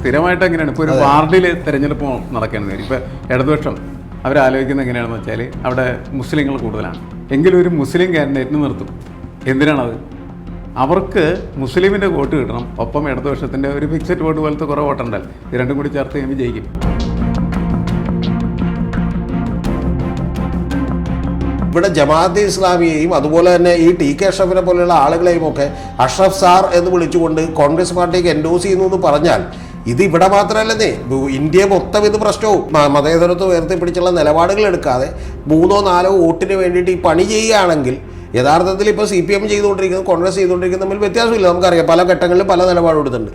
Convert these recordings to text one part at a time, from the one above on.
സ്ഥിരമായിട്ട് എങ്ങനെയാണ്? ഇപ്പോൾ ഒരു വാർഡിൽ തിരഞ്ഞെടുപ്പ് നടക്കുന്നത് ഇപ്പോൾ ഇടതുപക്ഷം അവരാലോചിക്കുന്നത് എങ്ങനെയാണെന്ന് വെച്ചാൽ അവിടെ മുസ്ലിങ്ങൾ കൂടുതലാണ്. എങ്കിലും ഒരു മുസ്ലിം കാൻഡിഡേറ്റിന് നിർത്തും. എന്തിനാണത്? അവർക്ക് മുസ്ലിമിന്റെ വോട്ട് കിട്ടണം. ഒപ്പം ഇടതുപക്ഷത്തിന്റെ ഒരു ഫിക്സഡ് വോട്ട് പോലത്തെ കുറേ വോട്ടുണ്ടല്ലോ. ഇത് രണ്ടും കൂടി ചേർത്ത് കഴിയുമ്പോൾ ജയിക്കും. ഇവിടെ ജമാഅത്തെ ഇസ്ലാമിയെയും അതുപോലെ തന്നെ ഈ ടി കെ അഷ്റഫിനെ പോലെയുള്ള ആളുകളെയും ഒക്കെ അഷ്റഫ് സാർ എന്ന് വിളിച്ചുകൊണ്ട് കോൺഗ്രസ് പാർട്ടിക്ക് എൻഡോസ് ചെയ്യുന്നു എന്ന് പറഞ്ഞാൽ ഇത് ഇവിടെ മാത്രമല്ലെന്നേ ഇന്ത്യ മൊത്തം ഇത് പ്രശ്നവും. മതേതരത്വം ഉയർത്തിപ്പിടിച്ചുള്ള നിലപാടുകൾ എടുക്കാതെ മൂന്നോ നാലോ വോട്ടിന് വേണ്ടിയിട്ട് ഈ പണി ചെയ്യുകയാണെങ്കിൽ യഥാർത്ഥത്തിൽ ഇപ്പോൾ സി പി എം ചെയ്തുകൊണ്ടിരിക്കുന്നത് കോൺഗ്രസ് ചെയ്തുകൊണ്ടിരിക്കുന്നത് തമ്മിൽ വ്യത്യാസമില്ല. നമുക്കറിയാം പല ഘട്ടങ്ങളിലും പല നിലപാടെടുത്തിട്ടുണ്ട്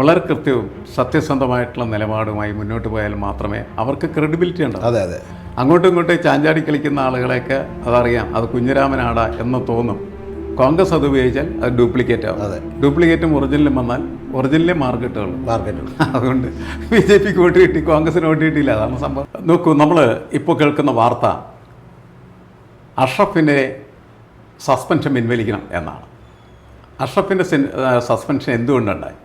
വളരെ കൃത്യവും സത്യസന്ധമായിട്ടുള്ള നിലപാടുമായി മുന്നോട്ട് പോയാൽ മാത്രമേ അവർക്ക് ക്രെഡിബിലിറ്റി ഉണ്ടാവും. അതെ അതെ. അങ്ങോട്ടും ഇങ്ങോട്ടും ചാഞ്ചാടി കളിക്കുന്ന ആളുകളെയൊക്കെ അതറിയാം അത് കുഞ്ഞിരാമനാട എന്ന് തോന്നും. കോൺഗ്രസ് അത് ഉപയോഗിച്ചാൽ അത് ഡ്യൂപ്ലിക്കേറ്റ് ആവും. അതെ. ഡ്യൂപ്ലിക്കേറ്റും ഒറിജിനലും വന്നാൽ ഒറിജിനലേ മാർക്ക് കിട്ടുള്ളൂ മാർക്ക് അതുകൊണ്ട് ബി ജെ പിക്ക് വോട്ട് കിട്ടി കോൺഗ്രസിന് വോട്ട് കിട്ടിയില്ല. അതാണ് സംഭവം. നോക്കൂ നമ്മൾ ഇപ്പോൾ കേൾക്കുന്ന വാർത്ത അഷ്റഫിന്റെ സസ്പെൻഷൻ പിൻവലിക്കണം എന്നാണ്. അഷ്റഫിന്റെ സസ്പെൻഷൻ എന്തുകൊണ്ടുണ്ടായി?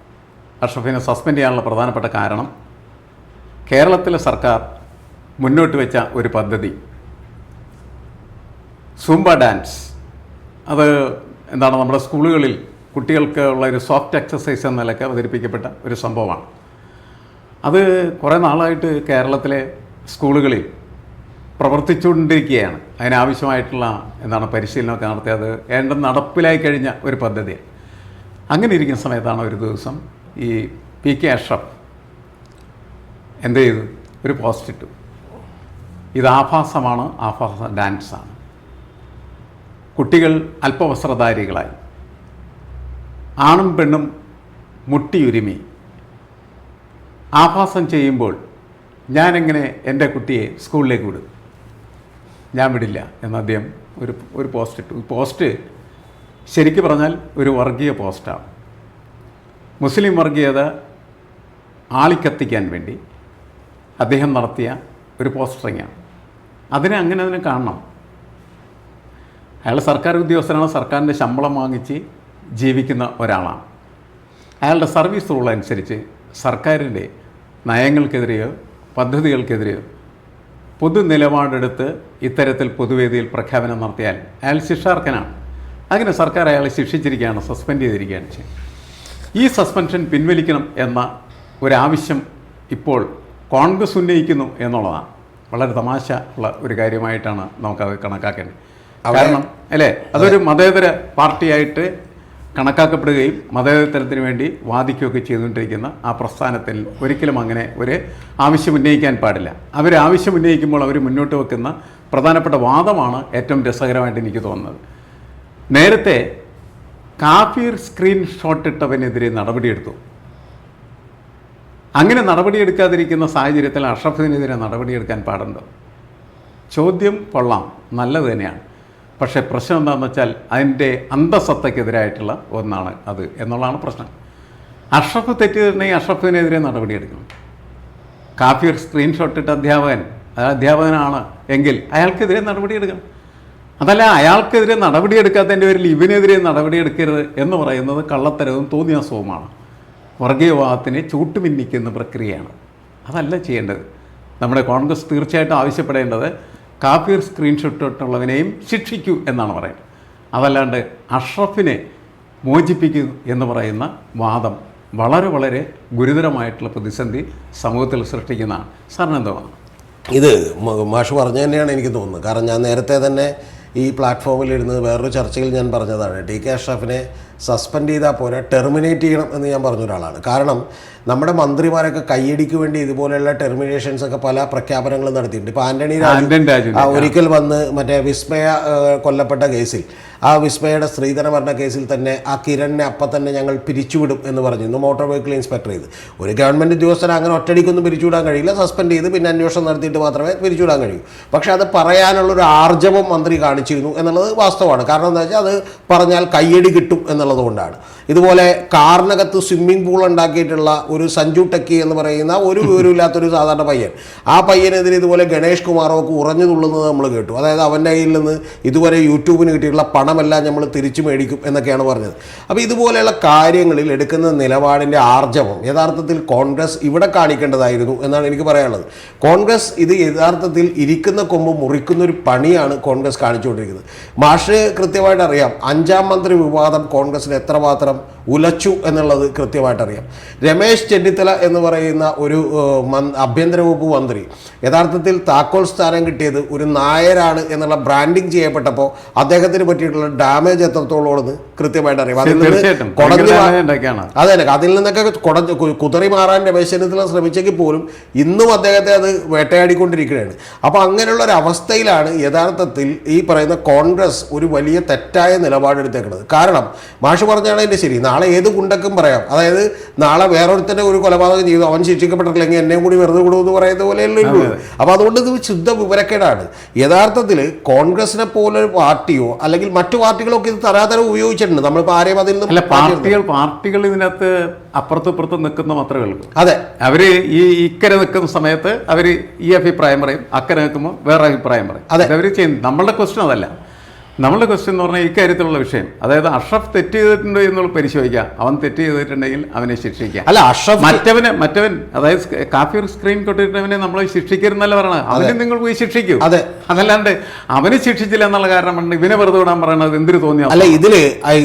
അഷ്റഫിനെ സസ്പെൻഡ് ചെയ്യാനുള്ള പ്രധാനപ്പെട്ട കാരണം കേരളത്തിലെ സർക്കാർ മുന്നോട്ട് വെച്ച ഒരു പദ്ധതി. Zumba dance. അത് എന്താണ് നമ്മുടെ സ്കൂളുകളിൽ കുട്ടികൾക്ക് ഉള്ള ഒരു സോഫ്റ്റ് എക്സസൈസ് എന്ന നിലയ്ക്ക് അവതരിപ്പിക്കപ്പെട്ട ഒരു സംഭവമാണ്. അത് കുറേ നാളായിട്ട് കേരളത്തിലെ സ്കൂളുകളിൽ പ്രവർത്തിച്ചുകൊണ്ടിരിക്കുകയാണ്. അതിനാവശ്യമായിട്ടുള്ള എന്താണ് പരിശീലനമൊക്കെ നടത്തി അത് ഏണ്ട നടപ്പിലായി കഴിഞ്ഞ ഒരു പദ്ധതിയാണ്. അങ്ങനെ ഇരിക്കുന്ന സമയത്താണ് ഒരു ദിവസം ഈ പി കെ അഷ്റഫ് എന്ത് ചെയ്തു? ഒരു പോസ്റ്റ് ഇട്ടു. ഇത് ആഭാസമാണ് ആഭാസ ഡാൻസാണ് കുട്ടികൾ അല്പവസ്ത്രധാരികളായി. ആണും പെണ്ണും മുട്ടിയുരുമി. ആഭാസം ചെയ്യുമ്പോൾ ഞാനെങ്ങനെ എന്റെ കുട്ടിയെ സ്കൂളിലേക്ക് വിടും? ഞാൻ വിടില്ല എന്ന് അദ്ദേഹം ഒരു ഒരു പോസ്റ്റ് ഇട്ടു. പോസ്റ്റ് ശരിക്കു പറഞ്ഞാൽ ഒരു വർഗീയ പോസ്റ്റാണ്. മുസ്ലിം വർഗീയത ആളിക്കത്തിക്കാൻ വേണ്ടി അദ്ദേഹം നടത്തിയ ഒരു പോസ്റ്ററിങ്ങാണ്. അതിനെ അങ്ങനെ അതിനെ കാണണം. അയാൾ സർക്കാർ ഉദ്യോഗസ്ഥനാണ് സർക്കാരിന്റെ ശമ്പളം വാങ്ങിച്ച് ജീവിക്കുന്ന ഒരാളാണ്. അയാളുടെ സർവീസ് റൂൾ അനുസരിച്ച് സർക്കാരിന്റെ നയങ്ങൾക്കെതിരെയോ പദ്ധതികൾക്കെതിരെയോ പൊതു നിലപാടെടുത്ത് ഇത്തരത്തിൽ പൊതുവേദിയിൽ പ്രഖ്യാപനം നടത്തിയാൽ അയാൾ ശിക്ഷാർഹനാണ്. അങ്ങനെ സർക്കാർ അയാളെ ശിക്ഷിച്ചിരിക്കുകയാണ് സസ്പെൻഡ് ചെയ്തിരിക്കുകയാണ് ചെയ്യുന്നത് ഈ സസ്പെൻഷൻ പിൻവലിക്കണം എന്ന ഒരാവശ്യം ഇപ്പോൾ കോൺഗ്രസ് ഉന്നയിക്കുന്നു എന്നുള്ളതാണ്. വളരെ തമാശ ഉള്ള ഒരു കാര്യമായിട്ടാണ് നമുക്കത് കണക്കാക്കേണ്ടത്. കാരണം അല്ലേ? അതൊരു മതേതര പാർട്ടിയായിട്ട് കണക്കാക്കപ്പെടുകയും മതേതരത്തിന് വേണ്ടി വാദിക്കുകയൊക്കെ ചെയ്തുകൊണ്ടിരിക്കുന്ന ആ പ്രസ്ഥാനത്തിൽ ഒരിക്കലും അങ്ങനെ ഒരു ആവശ്യം ഉന്നയിക്കാൻ പാടില്ല. അവർ ആവശ്യം ഉന്നയിക്കുമ്പോൾ അവർ മുന്നോട്ട് വെക്കുന്ന പ്രധാനപ്പെട്ട വാദമാണ് ഏറ്റവും രസകരമായിട്ട് എനിക്ക് തോന്നുന്നത്. നേരത്തെ കാഫീർ സ്ക്രീൻഷോട്ട് ഇട്ടവനെതിരെ നടപടിയെടുത്തു. അങ്ങനെ നടപടിയെടുക്കാതിരിക്കുന്ന സാഹചര്യത്തിൽ അഷ്റഫിനെതിരെ നടപടിയെടുക്കാൻ പാടുണ്ടോ? ചോദ്യം കൊള്ളാം. നല്ലത് തന്നെയാണ്. പക്ഷേ പ്രശ്നം എന്താണെന്ന് വെച്ചാൽ അതിന്റെ അന്തസത്തയ്ക്കെതിരായിട്ടുള്ള ഒന്നാണ് അത് എന്നുള്ളതാണ് പ്രശ്നം. അഷ്റഫ് തെറ്റിയിട്ടുണ്ടെങ്കിൽ അഷ്റഫിനെതിരെ നടപടിയെടുക്കണം. ഒരു സ്ക്രീൻഷോട്ട് ഇട്ട അധ്യാപകൻ അത് അധ്യാപകനാണ് എങ്കിൽ അയാൾക്കെതിരെ നടപടിയെടുക്കണം. അതല്ല അയാൾക്കെതിരെ നടപടിയെടുക്കാത്തതിന്റെ പേരിൽ ഇവനെതിരെ നടപടിയെടുക്കരുത് എന്ന് പറയുന്നത് കള്ളത്തരവും തോന്നിയാസവുമാണ്. വർഗീയവാദത്തിനെ ചൂട്ടുമിന്നിക്കുന്ന പ്രക്രിയയാണ്. അതല്ല ചെയ്യേണ്ടത്. നമ്മുടെ കോൺഗ്രസ് തീർച്ചയായിട്ടും ആവശ്യപ്പെടേണ്ടത് കാഫീർ സ്ക്രീൻഷോട്ട് ഇട്ടുള്ളവനെയും ശിക്ഷിക്കൂ എന്നാണ് പറയുന്നത്. അതല്ലാണ്ട് അഷ്റഫിനെ മോചിപ്പിക്കൂ എന്ന് പറയുന്ന വാദം വളരെ വളരെ ഗുരുതരമായിട്ടുള്ള പ്രതിസന്ധി സമൂഹത്തിൽ സൃഷ്ടിക്കുന്നതാണ്. സാറിന് എന്താ ഇത് മാഷ് പറഞ്ഞു തന്നെയാണ് എനിക്ക് തോന്നുന്നത്. കാരണം ഞാൻ നേരത്തെ തന്നെ ഈ പ്ലാറ്റ്ഫോമിൽ ഇരുന്ന് വേറൊരു ചർച്ചയിൽ ഞാൻ പറഞ്ഞതാണ്. ടി കെ അഷ്റഫിനെ സസ്പെൻഡ് ചെയ്താൽ പോരാ ടെർമിനേറ്റ് ചെയ്യണം എന്ന് ഞാൻ പറഞ്ഞ ഒരാളാണ്. കാരണം നമ്മുടെ മന്ത്രിമാരൊക്കെ കൈയടിക്ക് വേണ്ടി ഇതുപോലെയുള്ള ടെർമിനേഷൻസ് ഒക്കെ പല പ്രഖ്യാപനങ്ങളും നടത്തിയിട്ടുണ്ട്. ഇപ്പോൾ ആന്റണി രാജു ഒരിക്കൽ വന്ന് മറ്റേ വിസ്മയ കൊല്ലപ്പെട്ട കേസിൽ ആ വിസ്മയയുടെ സ്ത്രീധന മരണ കേസിൽ തന്നെ ആ കിരണിനെ അപ്പം തന്നെ ഞങ്ങൾ പിരിച്ചുവിടും എന്ന് പറഞ്ഞിരുന്നു മോട്ടോർ വെഹിക്കിൾ ഇൻസ്പെക്ടർ ചെയ്ത്. ഒരു ഗവൺമെന്റ് ഉദ്യോഗസ്ഥനെ അങ്ങനെ ഒറ്റടിക്കൊന്നും പിരിച്ചുവിടാൻ കഴിയില്ല. സസ്പെൻഡ് ചെയ്ത് പിന്നെ അന്വേഷണം നടത്തിയിട്ട് മാത്രമേ പിരിച്ചുവിടാൻ കഴിയൂ. പക്ഷേ അത് പറയാനുള്ള ഒരു ആർജവം മന്ത്രി കാണിച്ചിരുന്നു എന്നുള്ളത് വാസ്തവമാണ്. കാരണം എന്താ വെച്ചാൽ അത് പറഞ്ഞാൽ കയ്യടി കിട്ടും എന്നുള്ളത് കൊണ്ടാണ് ഇതുപോലെ കാറിനകത്ത് സ്വിമ്മിംഗ് പൂൾ ഉണ്ടാക്കിയിട്ടുള്ള ഒരു സഞ്ജു ടെക്കി എന്ന് പറയുന്ന ഒരു വിവരമില്ലാത്തൊരു സാധാരണ പയ്യൻ. ആ പയ്യനെതിരെ ഇതുപോലെ ഗണേഷ് കുമാറോ ഒക്കെ ഉറഞ്ഞു തുള്ളുന്നത് നമ്മൾ കേട്ടു. അതായത് അവന്റെ കയ്യിൽ നിന്ന് ഇതുവരെ യൂട്യൂബിന് കിട്ടിയിട്ടുള്ള പണമെല്ലാം നമ്മൾ തിരിച്ചു മേടിക്കും എന്നൊക്കെയാണ് പറഞ്ഞത്. അപ്പോൾ ഇതുപോലെയുള്ള കാര്യങ്ങളിൽ എടുക്കുന്ന നിലപാടിന്റെ ആർജവം യഥാർത്ഥത്തിൽ കോൺഗ്രസ് ഇവിടെ കാണിക്കേണ്ടതായിരുന്നു എന്നാണ് എനിക്ക് പറയാനുള്ളത്. കോൺഗ്രസ് ഇത് യഥാർത്ഥത്തിൽ ഇരിക്കുന്ന കൊമ്പ് മുറിക്കുന്ന ഒരു പണിയാണ് കോൺഗ്രസ് കാണിച്ചുകൊണ്ടിരിക്കുന്നത്. മാഷ് കൃത്യമായിട്ട് അറിയാം അഞ്ചാം മന്ത്രി വിവാദം കോൺഗ്രസിന് എത്രമാത്രം mercado ഉലച്ചു എന്നുള്ളത് കൃത്യമായിട്ടറിയാം. രമേശ് ചെന്നിത്തല എന്ന് പറയുന്ന ഒരു ആഭ്യന്തര വകുപ്പ് മന്ത്രി യഥാർത്ഥത്തിൽ താക്കോൽ സ്ഥാനം കിട്ടിയത് ഒരു നായരാണ് എന്നുള്ള ബ്രാൻഡിങ് ചെയ്യപ്പെട്ടപ്പോൾ അദ്ദേഹത്തിന് പറ്റിയിട്ടുള്ള ഡാമേജ് എത്രത്തോളം ഉള്ളത് കൃത്യമായിട്ട് അറിയാം അതിൽ നിന്ന് കുടഞ്ഞു അതെ അതെ. അതിൽ നിന്നൊക്കെ കുടഞ്ഞ് കുതറി മാറാൻ രമേശ് ചെന്നിത്തല ശ്രമിച്ചെങ്കിൽ പോലും ഇന്നും അദ്ദേഹത്തെ അത് വേട്ടയാടിക്കൊണ്ടിരിക്കുകയാണ്. അപ്പോൾ അങ്ങനെയുള്ള ഒരു അവസ്ഥയിലാണ് യഥാർത്ഥത്തിൽ ഈ പറയുന്ന കോൺഗ്രസ് ഒരു വലിയ തെറ്റായ നിലപാടെടുത്തേക്കുന്നത്. കാരണം മാഷ് പറഞ്ഞാണ് എന്റെ ശരി നാളെ ഏത് കുണ്ടക്കും പറയാം. അതായത് നാളെ വേറൊരുത്തന്റെ ഒരു കൊലപാതകം ചെയ്തു. അവൻ ശിക്ഷിക്കപ്പെട്ടിട്ടില്ലെങ്കിൽ എന്നെയും കൂടി വെറുതെ വിടുമെന്ന് പറയുന്ന പോലെയല്ലേ ഉള്ളൂ. അപ്പോൾ അതുകൊണ്ട് ഇത് ശുദ്ധ വിവരക്കേടാണ്. യഥാർത്ഥത്തിൽ കോൺഗ്രസിനെ പോലെ പാർട്ടിയോ അല്ലെങ്കിൽ മറ്റു പാർട്ടികളൊക്കെ ഇത് തരാതരം ഉപയോഗിച്ചിട്ടുണ്ട്. നമ്മളിപ്പോൾ ആരെയും അതിൽ നിന്ന് പാർട്ടികൾ പാർട്ടികൾ ഇതിനകത്ത് അപ്പുറത്തും ഇപ്പുറത്തും നിൽക്കുന്ന മാത്രമേ ഉള്ളൂ. അതെ. അവർ ഈ ഇക്കരെ നിൽക്കുന്ന സമയത്ത് അവർ ഈ അഭിപ്രായം പറയും. അക്കരെ നിൽക്കുമ്പോൾ വേറെ അഭിപ്രായം പറയും. അതെ. അവർ ചെയ്യുന്നു നമ്മളുടെ ക്വസ്റ്റ്യൻ അതല്ല. നമ്മളുടെ ക്വസ്റ്റ്യൻ എന്ന് പറഞ്ഞാൽ ഇക്കാര്യത്തിലുള്ള വിഷയം. അതായത് അഷ്റഫ് തെറ്റ് ചെയ്തിട്ടുണ്ടോ എന്നുള്ള പരിശോധിക്കുക. അവൻ തെറ്റ് ചെയ്തിട്ടുണ്ടെങ്കിൽ അവനെ ശിക്ഷിക്കുക. അല്ല അഷ്റഫ് മറ്റവനെ മറ്റവൻ അതായത് കാഫി കാഫിർ സ്ക്രീൻ കൊട്ടിട്ടവനെ നമ്മൾ ശിക്ഷിക്കരുന്നല്ല പറയണത്. അവനെ നിങ്ങൾ പോയി ശിക്ഷിക്കൂ. അതെ. അതല്ലാണ്ട് അവനെ ശിക്ഷിച്ചില്ല എന്നുള്ള കാരണം കൊണ്ട് ഇവനെ വെറുതെ വിടാൻ പറയണത്. എന്തിനു തോന്നിയ അല്ല ഇതിൽ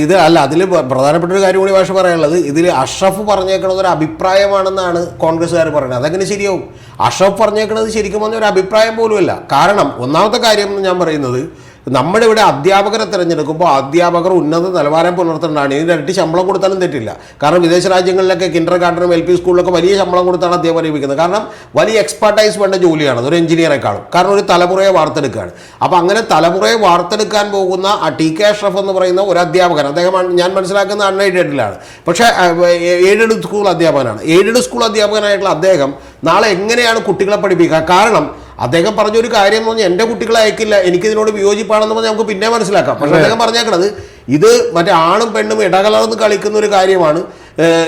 ഇത് അല്ല അതിൽ പ്രധാനപ്പെട്ട ഒരു കാര്യം കൂടി ഭാഷ പറയാനുള്ളത്. ഇതിൽ അഷ്റഫ് പറഞ്ഞേക്കണത് ഒരു അഭിപ്രായമാണെന്നാണ് കോൺഗ്രസ്സുകാർ പറയുന്നത്. അതെങ്ങനെ ശരിയാവും? അഷ്റഫ് പറഞ്ഞേക്കണത് ശരിക്കും പറഞ്ഞ ഒരു അഭിപ്രായം പോലുമല്ല. കാരണം ഒന്നാമത്തെ കാര്യം എന്ന് ഞാൻ പറയുന്നത് നമ്മുടെ ഇവിടെ അധ്യാപകരെ തിരഞ്ഞെടുക്കുമ്പോൾ അധ്യാപകർ ഉന്നത നിലവാരം പുലർത്തേണ്ടതാണ് ഇതിന് ഇരട്ടി ശമ്പളം കൊടുത്താലും തെറ്റില്ല. കാരണം വിദേശ രാജ്യങ്ങളിലൊക്കെ കിൻഡർ ഗാർഡനും എൽ പി സ്കൂളിലൊക്കെ വലിയ ശമ്പളം കൊടുത്താണ് അധ്യാപകരെ നിയമിക്കുന്നത് കാരണം വലിയ എക്സ്പെർട്ടൈസ് വേണ്ട ജോലിയാണ് ഒരു എഞ്ചിനീയറെക്കാളും കാരണം ഒരു തലമുറയെ വാർത്തെടുക്കുകയാണ്. അപ്പോൾ അങ്ങനെ തലമുറയെ വാർത്തെടുക്കാൻ പോകുന്ന ആ ടി കെ അഷ്റഫ് എന്ന് പറയുന്ന ഒരു അധ്യാപകൻ അദ്ദേഹം ഞാൻ മനസ്സിലാക്കുന്ന അൺഎയ്ഡഡിലാണ് പക്ഷേ എയ്ഡഡ് സ്കൂൾ അധ്യാപകനാണ്. എയ്ഡഡ് സ്കൂൾ അധ്യാപകനായിട്ടുള്ള അദ്ദേഹം നാളെ എങ്ങനെയാണ് കുട്ടികളെ പഠിപ്പിക്കുക? കാരണം അദ്ദേഹം പറഞ്ഞ ഒരു കാര്യം എന്ന് പറഞ്ഞാൽ എന്റെ കുട്ടികളെ അയക്കില്ല എനിക്കിതിനോട് വിയോജിപ്പാണെന്ന് പറഞ്ഞാൽ നമുക്ക് പിന്നെ മനസ്സിലാക്കാം. പക്ഷെ അദ്ദേഹം പറഞ്ഞേക്കണത് ഇത് മറ്റേ ആണും പെണ്ണും ഇടകലർന്ന് കളിക്കുന്ന ഒരു കാര്യമാണ്.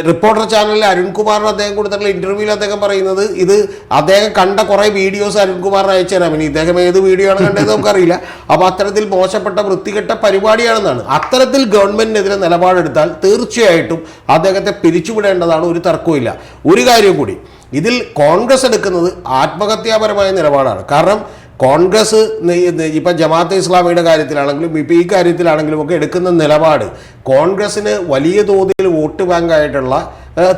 റിപ്പോർട്ടർ ചാനലിൽ അരുൺകുമാറിന് അദ്ദേഹം കൊടുത്തിട്ടുള്ള ഇന്റർവ്യൂവിൽ അദ്ദേഹം പറയുന്നത് ഇത് അദ്ദേഹം കണ്ട കുറേ വീഡിയോസ് അരുൺകുമാറിന് അയച്ചു തരാം ഇനി ഇദ്ദേഹം ഏത് വീഡിയോ ആണ് കണ്ടത് നമുക്കറിയില്ല. അപ്പോൾ അത്തരത്തിൽ മോശപ്പെട്ട വൃത്തികെട്ട പരിപാടിയാണെന്നാണ്. അത്തരത്തിൽ ഗവൺമെന്റിനെതിരെ നിലപാടെടുത്താൽ തീർച്ചയായിട്ടും അദ്ദേഹത്തെ പിരിച്ചുവിടേണ്ടതാണ് ഒരു തർക്കവും ഒരു കാര്യം കൂടി. ഇതിൽ കോൺഗ്രസ് എടുക്കുന്നത് ആത്മഹത്യാപരമായ നിലപാടാണ്. കാരണം കോൺഗ്രസ് ഇപ്പം ജമാഅത്തെ ഇസ്ലാമിയുടെ കാര്യത്തിലാണെങ്കിലും ഇപ്പം ഈ കാര്യത്തിലാണെങ്കിലും ഒക്കെ എടുക്കുന്ന നിലപാട് കോൺഗ്രസിന് വലിയ തോതിൽ വോട്ട് ബാങ്കായിട്ടുള്ള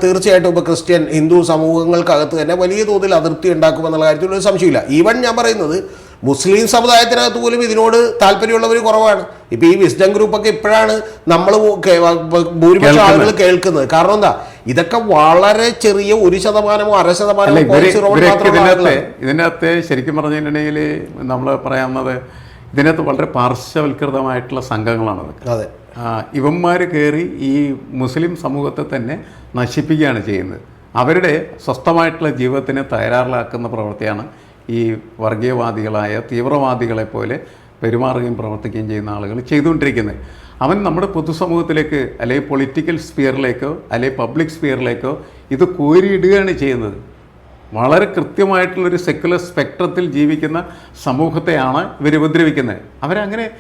തീർച്ചയായിട്ടും ഇപ്പോൾ ക്രിസ്ത്യൻ ഹിന്ദു സമൂഹങ്ങൾക്കകത്ത് തന്നെ വലിയ തോതിൽ അതിർത്തി ഉണ്ടാക്കുമെന്നുള്ള കാര്യത്തിൽ ഒരു സംശയമില്ല. ഈവൻ ഞാൻ പറയുന്നത് മുസ്ലിം സമുദായത്തിനകത്ത് പോലും ഇതിനോട് താല്പര്യമുള്ളവർ കുറവാണ്. ഇപ്പം ഈ വിസ്ഡം ഗ്രൂപ്പൊക്കെ ഇപ്പോഴാണ് നമ്മൾ ഭൂരിപക്ഷം ആളുകൾ കേൾക്കുന്നത്. കാരണം എന്താ? ഇതൊക്കെ വളരെ ചെറിയ ഒരു ശതമാനമോ അര ശതമാനമോ ഇതിനകത്ത് ഇതിനകത്ത് ശരിക്കും പറഞ്ഞിട്ടുണ്ടെങ്കിൽ നമ്മൾ പറയാവുന്നത് ഇതിനകത്ത് വളരെ പാർശ്വവൽകൃതമായിട്ടുള്ള സംഘങ്ങളാണ് അതെ. ഇവന്മാർ കയറി ഈ മുസ്ലിം സമൂഹത്തെ തന്നെ നശിപ്പിക്കുകയാണ് ചെയ്യുന്നത്. അവരുടെ സ്വസ്ഥമായിട്ടുള്ള ജീവിതത്തിനെ തയ്യാറാക്കുന്ന പ്രവൃത്തിയാണ് ഈ വർഗീയവാദികളായ തീവ്രവാദികളെ പോലെ പെരുമാറുകയും പ്രവർത്തിക്കുകയും ചെയ്യുന്ന ആളുകൾ ചെയ്തുകൊണ്ടിരിക്കുന്നത്. അവൻ നമ്മുടെ പൊതുസമൂഹത്തിലേക്ക് അല്ലെങ്കിൽ പൊളിറ്റിക്കൽ സ്പിയറിലേക്കോ അല്ലെങ്കിൽ പബ്ലിക് സ്പിയറിലേക്കോ ഇത് കോരിയിടുകയാണ് ചെയ്യുന്നത്. വളരെ കൃത്യമായിട്ടുള്ളൊരു സെക്കുലർ സ്പെക്ട്രത്തിൽ ജീവിക്കുന്ന സമൂഹത്തെയാണ് ഇവർ ഉപദ്രവിക്കുന്നത്. അവരങ്ങനെ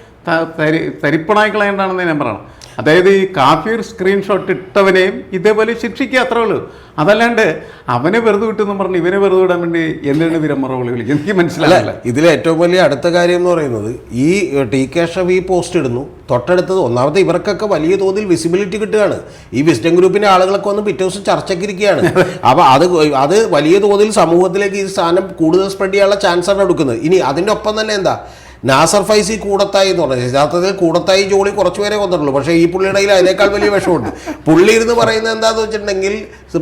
തരി തരിപ്പണായി കളയേണ്ടതാണെന്ന് ഞാൻ പറയണം. അതായത് ഈ കാഫീർ സ്ക്രീൻഷോട്ട് ഇട്ടവനെയും ഇതേപോലെ ശിക്ഷിക്കുക അത്രേ ഉള്ളൂ. അതല്ലാണ്ട് അവനെ വെറുതെ വിട്ടെന്ന് പറഞ്ഞ് ഇവനെ വെറുതെ വിടാൻ വേണ്ടി എന്തിനാണ് വിരമറവിളി വിളിക്കുന്നത് എനിക്ക് മനസ്സിലായില്ല ഇതിലെ ഏറ്റവും വലിയ അടുത്ത കാര്യം എന്ന് പറയുന്നത് ഈ ടി കേശവ് ഈ പോസ്റ്റ് ഇടുന്നു. തൊട്ടടുത്തത് ഒന്നാമത്തെ ഇവർക്കൊക്കെ വലിയ തോതിൽ വിസിബിലിറ്റി കിട്ടുകയാണ്. ഈ വിസ്ഡം ഗ്രൂപ്പിന്റെ ആളുകളൊക്കെ വന്ന് പിറ്റേ ദിവസം ചർച്ചയ്ക്കിരിക്കുകയാണ് അപ്പോൾ അത് അത് വലിയ തോതിൽ സമൂഹത്തിലേക്ക് ഈ സ്ഥാനം കൂടുതൽ സ്പ്രെഡ് ചെയ്യാനുള്ള ചാൻസ് ആണ് എടുക്കുന്നത്. ഇനി അതിന്റെ ഒപ്പം തന്നെ എന്താ? നാസർ ഫൈസി കൂടത്തായി എന്ന് പറഞ്ഞത് യഥാർത്ഥത്തിൽ കൂടത്തായി ജോളി കുറച്ചു പേരെ കൊന്നിട്ടുള്ളൂ. പക്ഷേ ഈ പുള്ളിയുടെ അതിനേക്കാൾ വലിയ വിഷമുണ്ട് പുള്ളി ഇരുന്ന് പറയുന്നത് എന്താന്ന് വെച്ചിട്ടുണ്ടെങ്കിൽ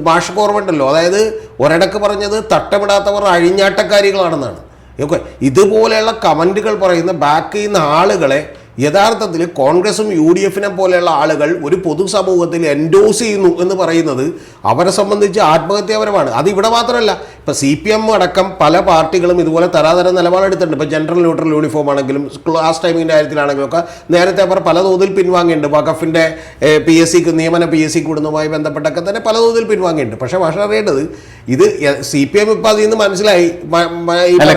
ഭാഷ ഓർമ്മയുണ്ടല്ലോ. അതായത് ഒരിടക്ക് പറഞ്ഞത് തട്ടമിടാത്തവർ അഴിഞ്ഞാട്ടക്കാരികളാണെന്നാണ്. ഓക്കെ. ഇതുപോലെയുള്ള കമന്റുകൾ പറയുന്ന ബാക്ക് ചെയ്യുന്ന ആളുകളെ യഥാർത്ഥത്തിൽ കോൺഗ്രസും യു ഡി എഫിനെ പോലെയുള്ള ആളുകൾ ഒരു പൊതുസമൂഹത്തിൽ എൻഡോസ് ചെയ്യുന്നു എന്ന് പറയുന്നത് അവരെ സംബന്ധിച്ച് ആത്മഹത്യാപരമാണ്. അത് ഇവിടെ മാത്രമല്ല. ഇപ്പോൾ സി പി എം അടക്കം പല പാർട്ടികളും ഇതുപോലെ തരാതരം നിലപാടെടുത്തിട്ടുണ്ട് ഇപ്പോൾ ജനറൽ ന്യൂട്രൽ യൂണിഫോം ആണെങ്കിലും ക്ലാസ് ടൈമിന്റെ കാര്യത്തിലാണെങ്കിലും ഒക്കെ നേരത്തെ അവർ പല തോതിൽ പിൻവാങ്ങിയിട്ടുണ്ട്. വഖഫിന്റെ പി എസ് സിക്ക് നിയമന പി എസ് സി കൂടുന്നതുമായി ബന്ധപ്പെട്ടൊക്കെ തന്നെ പല തോതിൽ പിൻവാങ്ങിയിട്ടുണ്ട്. പക്ഷേ പക്ഷേ അറിയേണ്ടത് ഇത് സി പി എം ഇപ്പം അതിൽ നിന്ന് മനസ്സിലായി.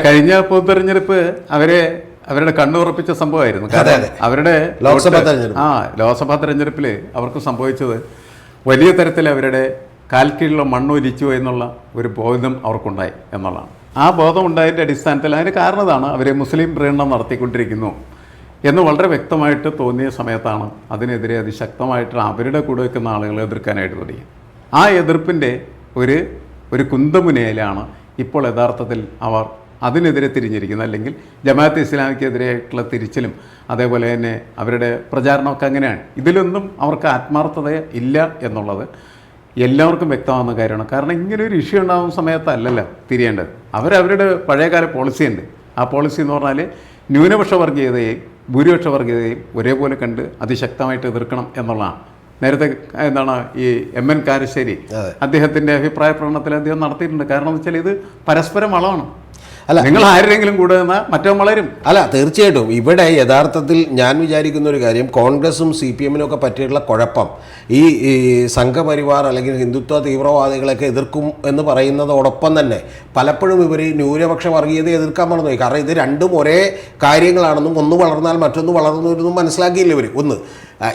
കഴിഞ്ഞ പൊതുതെരഞ്ഞെടുപ്പ് അവരെ അവരുടെ കണ്ണുറപ്പിച്ച സംഭവമായിരുന്നു കാരണം. അവരുടെ ലോക്സഭാ തെരഞ്ഞെടുപ്പ്. ആ ലോക്സഭാ തെരഞ്ഞെടുപ്പിൽ അവർക്ക് സംഭവിച്ചത് വലിയ തരത്തിൽ അവരുടെ കാൽക്കീഴിലുള്ള മണ്ണൊലിച്ചു എന്നുള്ള ഒരു ബോധം അവർക്കുണ്ടായി എന്നുള്ളതാണ് ആ ബോധം ഉണ്ടായതിന്റെ അടിസ്ഥാനത്തിൽ അതിന് കാരണതാണ് അവരെ മുസ്ലിം പ്രീണനം നടത്തിക്കൊണ്ടിരിക്കുന്നു എന്ന് വളരെ വ്യക്തമായിട്ട് തോന്നിയ സമയത്താണ് അതിനെതിരെ അതിശക്തമായിട്ട് അവരുടെ കൂടെ വയ്ക്കുന്ന ആളുകൾ എതിർക്കാനായിട്ട് തുടങ്ങി ആ എതിർപ്പിന്റെ ഒരു ഒരു കുന്തമുനയിലാണ് ഇപ്പോൾ യഥാർത്ഥത്തിൽ അവർ അതിനെതിരെ തിരിഞ്ഞിരിക്കുന്നത് അല്ലെങ്കിൽ ജമാഅത്ത് ഇസ്ലാമിക്കെതിരെയായിട്ടുള്ള തിരിച്ചിലും അതേപോലെ തന്നെ അവരുടെ പ്രചാരണമൊക്കെ അങ്ങനെയാണ്. ഇതിലൊന്നും അവർക്ക് ആത്മാർത്ഥത ഇല്ല എന്നുള്ളത് എല്ലാവർക്കും വ്യക്തമാകുന്ന കാര്യമാണ്. കാരണം ഇങ്ങനെ ഒരു ഇഷ്യൂ ഉണ്ടാകുന്ന സമയത്തല്ലല്ലോ തിരിയേണ്ടത്. അവരവരുടെ പഴയകാല പോളിസിയുണ്ട് ആ പോളിസി എന്ന് പറഞ്ഞാൽ ന്യൂനപക്ഷ വർഗീയതയെയും ഭൂരിപക്ഷ വർഗീയതയും ഒരേപോലെ കണ്ട് അതിശക്തമായിട്ട് എതിർക്കണം എന്നുള്ളതാണ്. നേരത്തെ എന്താണ് ഈ എം എൻ കാരശ്ശേരി അദ്ദേഹത്തിന്റെ അഭിപ്രായ പ്രകടനത്തിൽ അദ്ദേഹം നടത്തിയിട്ടുണ്ട്. കാരണം എന്ന് വെച്ചാൽ ഇത് പരസ്പരം വളമാണ് അല്ല, നിങ്ങൾ ആരെങ്കിലും കൂടെ നിന്നാൽ മറ്റോ വളരും അല്ല തീർച്ചയായിട്ടും. ഇവിടെ യഥാർത്ഥത്തിൽ ഞാൻ വിചാരിക്കുന്ന ഒരു കാര്യം കോൺഗ്രസും സി പി എമ്മിനും ഒക്കെ പറ്റിയിട്ടുള്ള കുഴപ്പം ഈ സംഘപരിവാർ അല്ലെങ്കിൽ ഹിന്ദുത്വ തീവ്രവാദികളെയൊക്കെ എതിർക്കും എന്ന് പറയുന്നതോടൊപ്പം തന്നെ പലപ്പോഴും ഇവർ ന്യൂനപക്ഷ വർഗീയത എതിർക്കാൻ മറന്നുപോയി കാരണം ഇത് രണ്ടും ഒരേ കാര്യങ്ങളാണെന്നും ഒന്ന് വളർന്നാൽ മറ്റൊന്ന് വളർന്നു എന്നും മനസ്സിലാക്കിയില്ല ഇവർ ഒന്ന്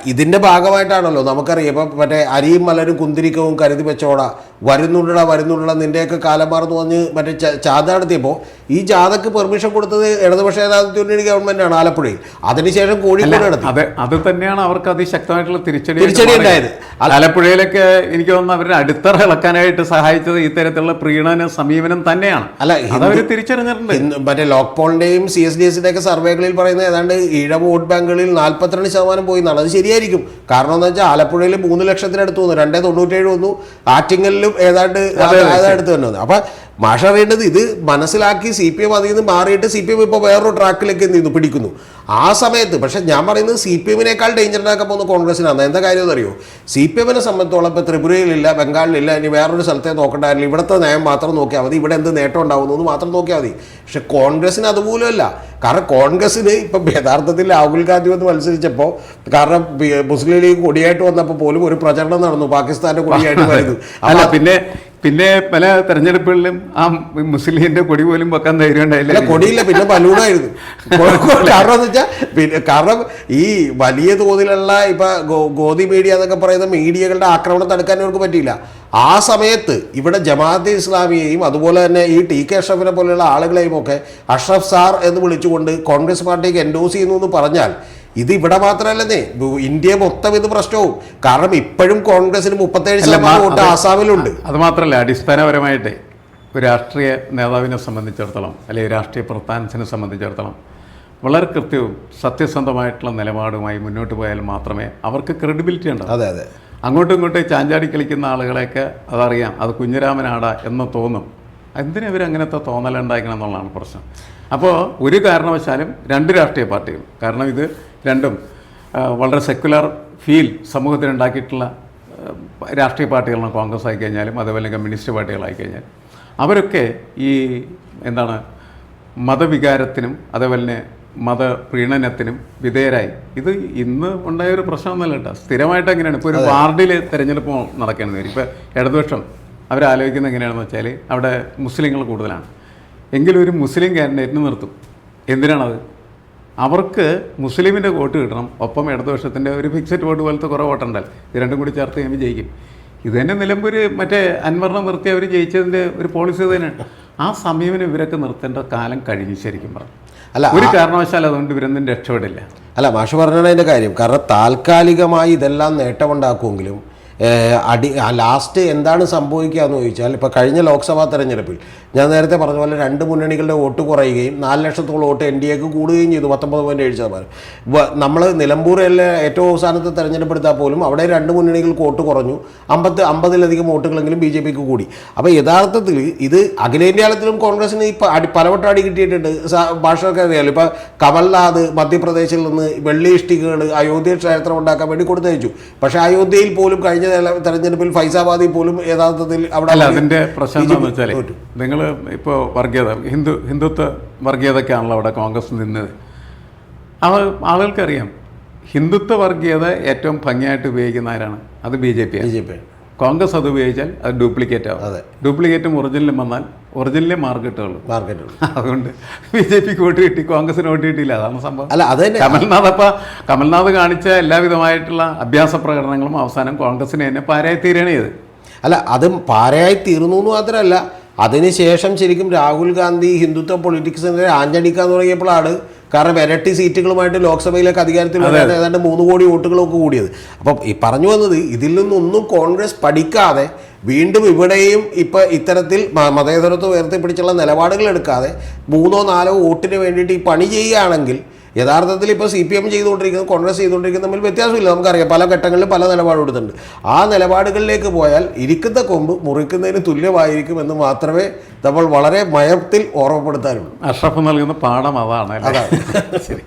ഇതിന്റെ ഭാഗമായിട്ടാണല്ലോ നമുക്കറിയാം. ഇപ്പം മറ്റേ അരിയും മലരും കുന്തിരിക്കവും കരുതി വെച്ചോട. വരുന്നുണ്ടട വരുന്നുണ്ടട നിന്റെയൊക്കെ കാലം മാറുന്നു പറഞ്ഞ് മറ്റേ ച- ജാഥ നടത്തിയപ്പോൾ ഈ ജാഥക്ക് പെർമിഷൻ കൊടുത്തത് ഇടതുപക്ഷ ജനാധിപത്യ മുന്നണി ഗവൺമെന്റാണ് ആലപ്പുഴയിൽ. അതിനുശേഷം കോഴിക്കോട് നടത്തി. അത് അത് തന്നെയാണ് അവർക്ക് അതിശക്തമായിട്ടുള്ള തിരിച്ചടി തിരിച്ചടി ഉണ്ടായത്. ആലപ്പുഴയിലൊക്കെ എനിക്ക് തോന്നുന്നു അവരുടെ അടിത്തറ ഇളക്കാനായിട്ട് സഹായിച്ചത് ഇത്തരത്തിലുള്ള പ്രീണന സമീപനം തന്നെയാണ്. അല്ല, ഹിന്ദു- തിരിച്ചറിഞ്ഞിട്ടുണ്ട്. മറ്റേ ലോക്ക്പോളിന്റെയും സി എസ് ഡി എസിന്റെയൊക്കെ സർവേകളിൽ പറയുന്നത് ഏതാണ്ട് ഈഴ വോട്ട് ബാങ്കുകളിൽ നാൽപ്പത്തിരണ്ട് ശതമാനം പോയി എന്നാണ്. ശരിയായിരിക്കും. കാരണം എന്ന് വെച്ചാൽ ആലപ്പുഴയിൽ മൂന്ന് ലക്ഷത്തിനടുത്ത് വന്നു. രണ്ടേ തൊണ്ണൂറ്റേഴ് വന്നു. ആറ്റിങ്ങലിലും ഏതാണ്ട് അടുത്ത് തന്നെ വന്നു. അപ്പൊ മാഷ അറിയേണ്ടത് ഇത് മനസ്സിലാക്കി സി പി എം അതിൽ നിന്ന് മാറിയിട്ട് സി പി എം ഇപ്പോൾ വേറൊരു ട്രാക്കിലേക്ക് എന്ത് ചെയ്യുന്നു പിടിക്കുന്നു. ആ സമയത്ത് പക്ഷേ ഞാൻ പറയുന്നത് സി പി എമ്മിനേക്കാൾ ഡേഞ്ചർ ഉണ്ടാക്കാൻ പോകുന്ന കോൺഗ്രസിനാണ് എന്താ കാര്യം എന്നറിയോ? സി പി എമ്മിനെ സംബന്ധിച്ചോളം ഇപ്പോൾ ത്രിപുരയിലില്ല ബംഗാളിലില്ല ഇനി വേറൊരു സ്ഥലത്തെ നോക്കണ്ടായിരുന്നു ഇവിടുത്തെ നയം മാത്രം നോക്കിയാൽ മതി. ഇവിടെ എന്ത് നേട്ടം ഉണ്ടാകുന്നു എന്ന് മാത്രം നോക്കിയാൽ മതി. പക്ഷെ കോൺഗ്രസിന് അതുപോലുമല്ല. കാരണം കോൺഗ്രസിന് ഇപ്പം യഥാർത്ഥത്തിൽ രാഹുൽ ഗാന്ധി വന്ന് മത്സരിച്ചപ്പോൾ കാരണം മുസ്ലിം ലീഗ് കൊടിയായിട്ട് വന്നപ്പോൾ പോലും ഒരു പ്രചരണം നടന്നു. പാകിസ്ഥാന്റെ കൊടിയായിട്ട് വരുന്നു. അല്ല പിന്നെ പിന്നെ പല തെരഞ്ഞെടുപ്പുകളിലും ആ മുസ്ലിമിന്റെ കൊടി പോലും വെക്കാൻ ധൈര്യം ഉണ്ടായില്ല. കൊടിയില്ല പിന്നെ ബലൂണായിരുന്നു. കാരണം എന്ന് വെച്ചാൽ പിന്നെ കാരണം ഈ വലിയ തോതിലുള്ള ഇപ്പൊ ഗോതി മീഡിയ എന്നൊക്കെ പറയുന്ന മീഡിയകളുടെ ആക്രമണം തടുക്കാൻ അവർക്ക് പറ്റിയില്ല. ആ സമയത്ത് ഇവിടെ ജമാഅത്തെ ഇസ്ലാമിയെയും അതുപോലെ തന്നെ ഈ ടി കെ അഷ്റഫിനെ പോലെയുള്ള ആളുകളെയും ഒക്കെ അഷ്റഫ് സാർ എന്ന് വിളിച്ചുകൊണ്ട് കോൺഗ്രസ് പാർട്ടിക്ക് എൻഡോസ് ചെയ്യുന്നു എന്ന് പറഞ്ഞാൽ ഇത് ഇവിടെ മാത്രമല്ലെന്നേ ഇന്ത്യ മൊത്തം ഇത് പ്രശ്നവും. കാരണം ഇപ്പോഴും കോൺഗ്രസിന് മുപ്പത്തേഴ് ശതമാനം വോട്ട് അത് ആസാമിലുണ്ട്. അത് മാത്രമല്ല അടിസ്ഥാനപരമായിട്ട് ഒരു രാഷ്ട്രീയ നേതാവിനെ സംബന്ധിച്ചിടത്തോളം അല്ലെങ്കിൽ രാഷ്ട്രീയ പ്രസ്ഥാനത്തിനെ സംബന്ധിച്ചിടത്തോളം വളരെ കൃത്യവും സത്യസന്ധമായിട്ടുള്ള നിലപാടുമായി മുന്നോട്ട് പോയാൽ മാത്രമേ അവർക്ക് ക്രെഡിബിലിറ്റി ഉണ്ടാവും. അതെ അതെ. അങ്ങോട്ടും ഇങ്ങോട്ടും ചാഞ്ചാടി കളിക്കുന്ന ആളുകളെയൊക്കെ അതറിയാം അത് കുഞ്ഞിരാമനാടാ എന്ന് തോന്നും. എന്തിനാ ഇവർ അങ്ങനത്തെ തോന്നലുണ്ടാക്കണം എന്നുള്ളതാണ് പ്രശ്നം. അപ്പോൾ ഒരു കാരണവശാലും രണ്ട് രാഷ്ട്രീയ പാർട്ടികൾ കാരണം ഇത് രണ്ടും വളരെ സെക്യുലർ ഫീൽ സമൂഹത്തിനുണ്ടാക്കിയിട്ടുള്ള രാഷ്ട്രീയ പാർട്ടികളാണ് കോൺഗ്രസ് ആയിക്കഴിഞ്ഞാലും അതേപോലെ കമ്മ്യൂണിസ്റ്റ് പാർട്ടികളായിക്കഴിഞ്ഞാലും. അവരൊക്കെ ഈ എന്താണ് മതവികാരത്തിനും അതേപോലെ തന്നെ മതപ്രീണനത്തിനും വിധേയരായി. ഇത് ഇന്ന് ഉണ്ടായ ഒരു പ്രശ്നമൊന്നുമല്ല കേട്ടോ. സ്ഥിരമായിട്ട് എങ്ങനെയാണ് ഇപ്പോൾ ഒരു വാർഡിൽ തിരഞ്ഞെടുപ്പ് നടക്കുകയാണെന്ന് വരും. ഇപ്പോൾ ഇടതുപക്ഷം അവരാലോചിക്കുന്നത് എങ്ങനെയാണെന്ന് വെച്ചാൽ അവിടെ മുസ്ലിങ്ങൾ കൂടുതലാണ്. എങ്കിലും ഒരു മുസ്ലിം കാൻഡിഡേറ്റിന് നിർത്തും. എന്തിനാണത്? അവർക്ക് മുസ്ലിമിന്റെ വോട്ട് കിട്ടണം. ഒപ്പം ഇടതുപക്ഷത്തിന്റെ ഒരു ഫിക്സഡ് വോട്ട് പോലത്തെ കുറേ വോട്ടുണ്ടല്ലോ. ഇത് രണ്ടും കൂടി ചേർത്ത് കഴിയുമ്പോൾ ജയിക്കും. ഇത് തന്നെ നിലമ്പൂർ മറ്റേ അൻവറിനെ നിർത്തി അവർ ജയിച്ചതിന്റെ ഒരു പോളിസി തന്നെയാണ്. ആ സമീപനം ഇവരൊക്കെ നിർത്തേണ്ട കാലം കഴിഞ്ഞു ശരിക്കും പറഞ്ഞു. അല്ല, ഒരു കാരണവശാലും അതുകൊണ്ട് ഇവരൊന്നും രക്ഷപ്പെടില്ല. അല്ല മാഷ് പറഞ്ഞതിന്റെ കാര്യം. കാരണം താൽക്കാലികമായി ഇതെല്ലാം നേട്ടമുണ്ടാക്കുമെങ്കിലും അടി ലാസ്റ്റ് എന്താണ് സംഭവിക്കുക എന്ന് ചോദിച്ചാൽ ഇപ്പോൾ കഴിഞ്ഞ ലോക്സഭാ തെരഞ്ഞെടുപ്പിൽ ഞാൻ നേരത്തെ പറഞ്ഞ പോലെ രണ്ട് മുന്നണികളുടെ വോട്ട് കുറയുകയും നാല് ലക്ഷത്തോളം വോട്ട് എൻ ഡി എക്ക് കൂടുകയും ചെയ്തു പത്തൊമ്പത് പോയിന്റ് ഏഴ് ശതമാനം. നമ്മൾ നിലമ്പൂരിലെ ഏറ്റവും അവസാനത്തെ തെരഞ്ഞെടുപ്പെടുത്താൽ പോലും അവിടെ രണ്ട് മുന്നണികൾക്ക് വോട്ട് കുറഞ്ഞു അമ്പത്ത് അമ്പതിലധികം വോട്ടുകളെങ്കിലും ബി ജെ പിക്ക് കൂടി. അപ്പോൾ യഥാർത്ഥത്തിൽ ഇത് അഖിലേന്ത്യാലത്തിലും കോൺഗ്രസിന് അടി പലവട്ടം അടി കിട്ടിയിട്ടുണ്ട്. ഭാഷയൊക്കെ അറിയാമല്ലോ ഇപ്പോൾ കമൽനാഥ് മധ്യപ്രദേശിൽ നിന്ന് വെള്ളി ഇഷ്ടികകൾ അയോധ്യ ക്ഷേത്രം ഉണ്ടാക്കാൻ വേണ്ടി കൊടുത്തയച്ചു. പക്ഷേ അയോധ്യയിൽ പോലും കഴിഞ്ഞ തെരഞ്ഞെടുപ്പിൽ ഫൈസാബാദിൽ പോലും യഥാർത്ഥത്തിൽ അവിടെ അല്ല അതിന്റെ പ്രശ്നം എന്താണെന്ന് വെച്ചാൽ നിങ്ങൾ ഇപ്പോൾ വർഗീയത ഹിന്ദു ഹിന്ദുത്വ വർഗീയതയ്ക്കാണല്ലോ അവിടെ കോൺഗ്രസ് നിന്നത്. അവ ആളുകൾക്കറിയാം ഹിന്ദുത്വ വർഗീയത ഏറ്റവും ഭംഗിയായിട്ട് ഉപയോഗിക്കുന്ന ആരാണ്? അത് B J P B J P Congress അത് ഉപയോഗിച്ചാൽ അത് ഡ്യൂപ്ലിക്കേറ്റ് ആവും. അതെ. ഡ്യൂപ്ലിക്കേറ്റും ഒറിജിനലും വന്നാൽ ഒറിജിനലേ മാർക്ക് കിട്ടുള്ളൂ അതുകൊണ്ട് ബി ജെ പിക്ക് വോട്ട് കിട്ടി കോൺഗ്രസിന് വോട്ട് കിട്ടിയില്ല. അതാണ് സംഭവം. അല്ല അത് തന്നെ. കമൽനാഥ് അപ്പ കമൽനാഥ് കാണിച്ച എല്ലാവിധമായിട്ടുള്ള അഭ്യാസ പ്രകടനങ്ങളും അവസാനം കോൺഗ്രസിന് തന്നെ പാരായി തീരണേ ചെയ്ത് അല്ല അതും പാരയായി തീർന്നു എന്ന് മാത്രമല്ല അതിനുശേഷം ശരിക്കും രാഹുൽ ഗാന്ധി ഹിന്ദുത്വ പൊളിറ്റിക്സിനെ ആഞ്ഞടിക്കാൻ തുടങ്ങിയപ്പോഴാണ് കാരണം ഇരട്ടി സീറ്റുകളുമായിട്ട് ലോക്സഭയിലേക്ക് അധികാരത്തിൽ വരാൻ ഏതാണ്ട് മൂന്ന് കോടി വോട്ടുകളൊക്കെ കൂടിയത്. അപ്പം ഈ പറഞ്ഞു വന്നത് ഇതിൽ നിന്നൊന്നും കോൺഗ്രസ് പഠിക്കാതെ വീണ്ടും ഇവിടെയും ഇപ്പം ഇത്തരത്തിൽ മതേതരത്വം ഉയർത്തിപ്പിടിച്ചുള്ള നിലപാടുകൾ എടുക്കാതെ മൂന്നോ നാലോ വോട്ടിന് വേണ്ടിയിട്ട് ഈ പണി ചെയ്യുകയാണെങ്കിൽ യഥാർത്ഥത്തിൽ ഇപ്പോൾ സി പി എം ചെയ്തുകൊണ്ടിരിക്കുന്നത് കോൺഗ്രസ് ചെയ്തുകൊണ്ടിരിക്കുന്നത് തമ്മിൽ വ്യത്യാസമില്ല. നമുക്കറിയാം പല ഘട്ടങ്ങളിലും പല നിലപാട് എടുത്തിട്ടുണ്ട് ആ നിലപാടുകളിലേക്ക് പോയാൽ ഇരിക്കുന്ന കൊമ്പ് മുറിക്കുന്നതിന് തുല്യമായിരിക്കും എന്ന് മാത്രമേ നമ്മൾ വളരെ മയത്തിൽ ഓർമ്മപ്പെടുത്താനുള്ളൂ. അഷ്റഫ് നൽകുന്ന പാഠം അതാണ് അതാണ്. ശരി.